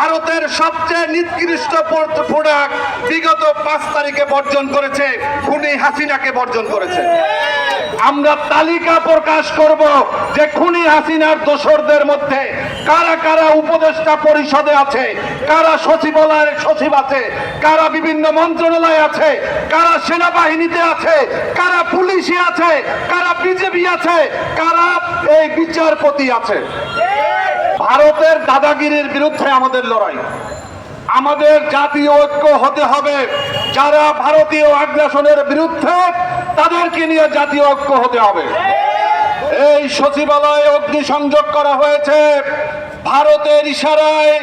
ভারতের সবচেয়ে নিকৃষ্ট প্রোডাক্ট বিগত পাঁচ তারিখে বর্জন করেছে, খুনি হাসিনাকে বর্জন করেছে। আমরা তালিকা প্রকাশ করব যে খুনি হাসিনার দোসরদের মধ্যে কারা কারা উপদেষ্টা পরিষদে আছে, কারা সচিবালয়ের সচিব আছে, কারা বিভিন্ন মন্ত্রণালয় আছে, কারা সেনাবাহিনীতে আছে, কারা পুলিশে আছে, কারা বিজেপি আছে, কারা এই বিচারপতি আছে। ভারতের দাদাগিরির বিরুদ্ধে আমাদের লড়াই। আমাদের জাতীয় ঐক্য হতে হবে। যারা ভারতীয় আগ্রাসনের বিরুদ্ধে, তাদেরকে নিয়ে জাতীয় ঐক্য হতে হবে। এই সচিবালয়ে অগ্নিসংযোগ করা হয়েছে। ভারতের ইশারায়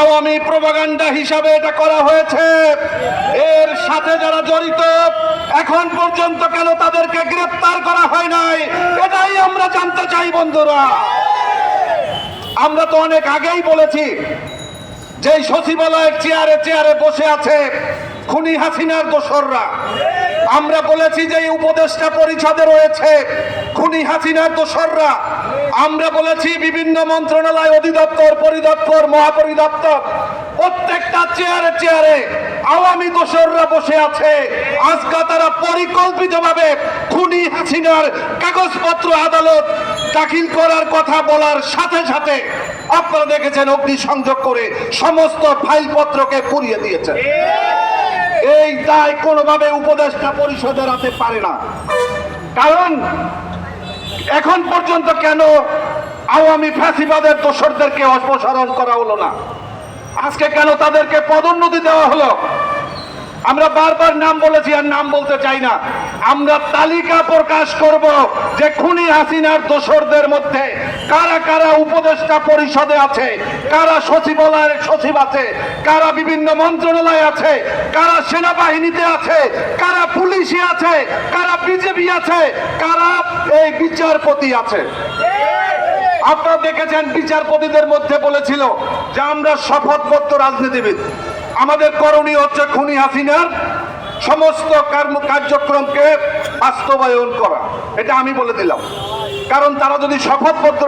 আওয়ামী প্রবাগান্ডা হিসাবে এটা করা হয়েছে। এর সাথে যারা জড়িত, এখন পর্যন্ত কেন তাদেরকে গ্রেপ্তার করা হয় নাই, এটাই আমরা জানতে চাই, বন্ধুরা। আমরা তো অনেক আগেই বলেছি যে সচিবালয়ের চেয়ারে চেয়ারে বসে আছে খুনি হাসিনার দোসররা। আমরা বলেছি যে উপদেষ্টা পরিষদে রয়েছে খুনি হাসিনার দোসররা। আমরা বলেছি বিভিন্ন মন্ত্রণালয় অধিদপ্তর, পরিদপ্তর, মহাপরিদপ্তর, প্রত্যেকটা চেয়ারে চেয়ারে আওয়ামী দোসররা বসে আছে। আজকে তারা পরিকল্পিতভাবে খুনি হাসিনার কাগজপত্র আদালত দাখিল করার কথা বলার সাথে সাথে আপনারা দেখেছেন অগ্নিসংযোগ করে সমস্ত ফাইলপত্রকে পুড়িয়ে দিয়েছে। এই দায় কোনোভাবে উপদেষ্টা পরিষদের হাতে পারে না। কারণ এখন পর্যন্ত কেন আওয়ামী ফ্যাসিবাদের দোসরদেরকে অপসারণ করা হলো না? আজকে কেন তাদেরকে পদোন্নতি দেওয়া হলো? আমরা বারবার নাম বলেছি আর নাম বলতে চাই না। আমরা তালিকা প্রকাশ করব যে খুনি হাসিনার দোসরদের মধ্যে কারা কারা উপদেষ্টা পরিষদে আছে, কারা সচিবালয়ের সচিব আছে, কারা বিভিন্ন মন্ত্রণালয় আছে, কারা সেনাবাহিনীতে আছে, কারা পুলিশে আছে, কারা বিজেপি আছে, কারা এই বিচারপতি আছে। আপনারা দেখেছেন বিচারপতিদের মধ্যে বলেছিল যে আমরা শপথবদ্ধ রাজনীতিবিদ। আমাদের করণীয় হচ্ছে খুনি হাসিনার সমস্ত কার্যক্রমকে বাস্তবায়ন করা। এটা আমি বলে দিলাম। কারণ তারা যদি শপথপত্র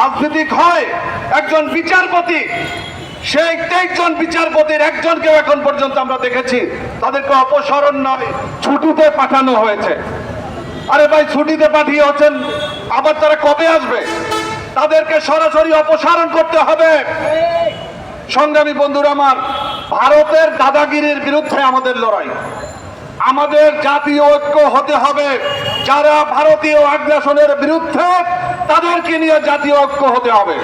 রাজনীতিক হয়, একজন বিচারপতি, সেই তেইশজন বিচারপতির একজনকেও এখন পর্যন্ত আমরা দেখেছি, তাদেরকে অপসারণ নয়, ছুটিতে পাঠানো হয়েছে। আরে ভাই, ছুটিতে পাঠিয়ে হচ্ছেন, আবার তারা কবে আসবে? তাদেরকে সরাসরি অপসারণ করতে হবে। সংগ্রামী বন্ধুরা আমার, ভারতের দাদাগিরির বিরুদ্ধে আমাদের লড়াই। আমাদের জাতীয় ঐক্য হতে হবে। যারা ভারতীয় আগ্রাসনের বিরুদ্ধে, তাদেরকে নিয়ে জাতীয় ঐক্য হতে হবে।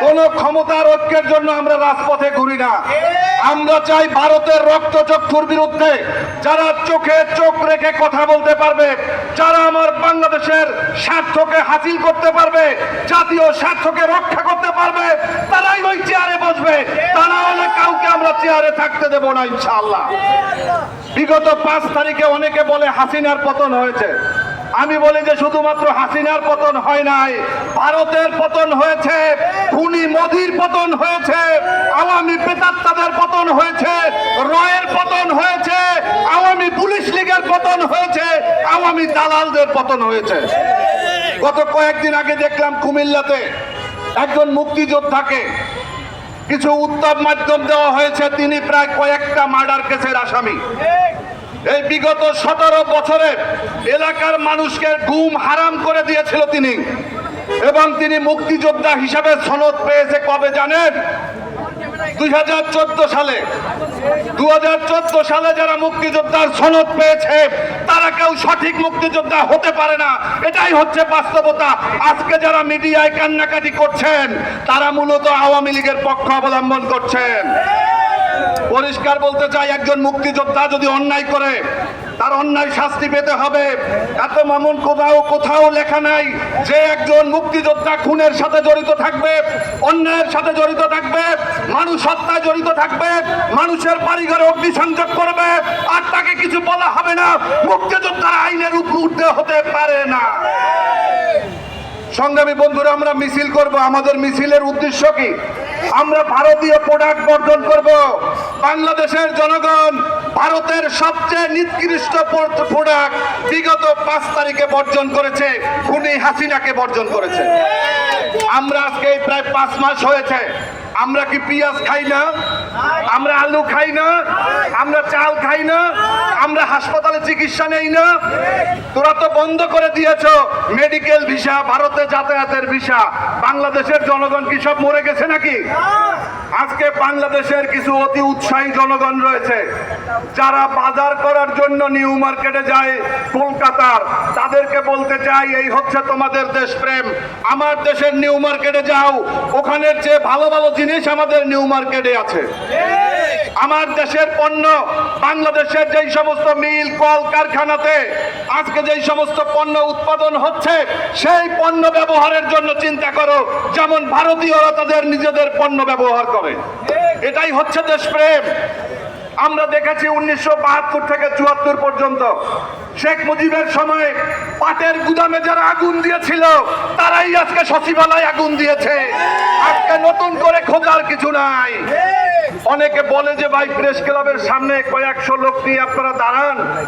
কোন ক্ষমতার ঐক্যের জন্য আমরা রাজপথে ঘুরি না। আমরা চাই ভারতের রক্তচক্ষুর বিরুদ্ধে যারা চোখে চোখ রেখে কথা বলতে পারবে, যারা আমার বাংলাদেশের স্বার্থকে হাসিল করতে পারবে, জাতীয় স্বার্থকে রক্ষা করতে পারবে, তারাই ওই চেয়ারে বসবে। তারা হলে কাউকে আমরা চেয়ারে থাকতে দেব না, ইনশাআল্লাহ। বিগত পাঁচ তারিখে অনেকে বলে হাসিনার পতন হয়েছে। আমি বলি যে শুধুমাত্র হাসিনার পতন হয় নাই, ভারতের পতন হয়েছে, খুনি মোদির পতন হয়েছে, আওয়ামী পেতাত্তাদের পতন হয়েছে, রয়ের পতন হয়েছে, আওয়ামী পুলিশ লীগের পতন হয়েছে, আওয়ামী দালালদের পতন হয়েছে। গত কয়েকদিন আগে দেখলাম কুমিল্লাতে একজন মুক্তিযোদ্ধাকে কিছু উত্তম মাধ্যম দেওয়া হয়েছে, তিনি প্রায় কয়েকটা মার্ডার কেসের আসামি। এই বিগত সতেরো বছরে এলাকার মানুষকে ঘুম হারাম করে দিয়েছিল তিনি। এবং তিনি মুক্তিযোদ্ধা হিসাবে সনদ পেয়েছে কবে জানেন? দুই হাজার চোদ্দ সালে। দু হাজার চোদ্দ সালে যারা মুক্তিযোদ্ধার সনদ পেয়েছে, তারা কেউ সঠিক মুক্তিযোদ্ধা হতে পারে না। এটাই হচ্ছে বাস্তবতা। আজকে যারা মিডিয়ায় কান্নাকাটি করছেন, তারা মূলত আওয়ামী লীগের পক্ষ অবলম্বন করছেন। পরিষ্কার বলতে চাই, একজন মুক্তিযোদ্ধা যদি অন্যায় করে, তার অন্যায় শাস্তি পেতে হবে। এত মামুন কোথাও কোথাও লেখা নাই যে একজন মুক্তিযোদ্ধা খুনের সাথে জড়িত থাকবে, অন্যায়ের সাথে জড়িত থাকবে, মানুষ হত্যায় জড়িত থাকবে, মানুষের বাড়িঘরে অগ্নিসংযোগ করবে, আর তাকে কিছু বলা হবে না। মুক্তিযোদ্ধার আইনের উপর হতে পারে না। সংগ্রামী বন্ধুরা, আমরা মিছিল করব। আমাদের মিছিলের উদ্দেশ্য কি? আমরা ভারতীয় প্রোডাক্ট বর্জন করব। বাংলাদেশের জনগণ ভারতের সবচেয়ে নিকৃষ্ট প্রোডাক্ট বিগত পাঁচ তারিখে বর্জন করেছে, খুনি হাসিনাকে বর্জন করেছে। আমরা আজকে প্রায় পাঁচ মাস হয়েছে। আমরা কি পিঁয়াজ খাই না? আমরা আলু খাই না, আমরা চাল খাই না, আমরা হাসপাতালে চিকিৎসা নেই না। তোরা তো বন্ধ করে দিয়েছ মেডিকেল ভিসা, ভারতে যাতায়াতের ভিসা। বাংলাদেশের জনগণ কি সব মরে গেছে নাকি? আজকে বাংলাদেশের কিছু অতি উৎসাহী জনগণ রয়েছে, যারা বাজার করার জন্য নিউ মার্কেটে যায় কলকাতার। তাদেরকে বলতে চাই, এই হচ্ছে তোমাদের দেশপ্রেম আমার দেশের নিউ মার্কেটে যাও, ওখানের যে ভালো ভালো জিনিস আমাদের নিউ মার্কেটে আছে। আমার দেশের পণ্য বাংলাদেশের যেই সমস্ত মিল, কল, কারখানাতে আজকে যেই সমস্ত পণ্য উৎপাদন হচ্ছে, সেই পণ্য ব্যবহারের জন্য চিন্তা করো, যেমন ভারতীয়রা তাদের নিজেদের পণ্য ব্যবহার করে। এটাই হচ্ছে দেশপ্রেম। আমরা দেখেছি উনিশশো বাহাত্তর থেকে চুয়াত্তর পর্যন্ত শেখ মুজিবের সময় পাটের গুদামে যারা আগুন দিয়েছিল, তারাই আজকে সচিবালয় আগুন দিয়েছে। আজকে নতুন করে খোঁজার কিছু নাই। অনেকে বলে যে ভাই প্রেস ক্লাবের সামনে কয়েকশো লোক নিয়ে আপনারা দাঁড়ান।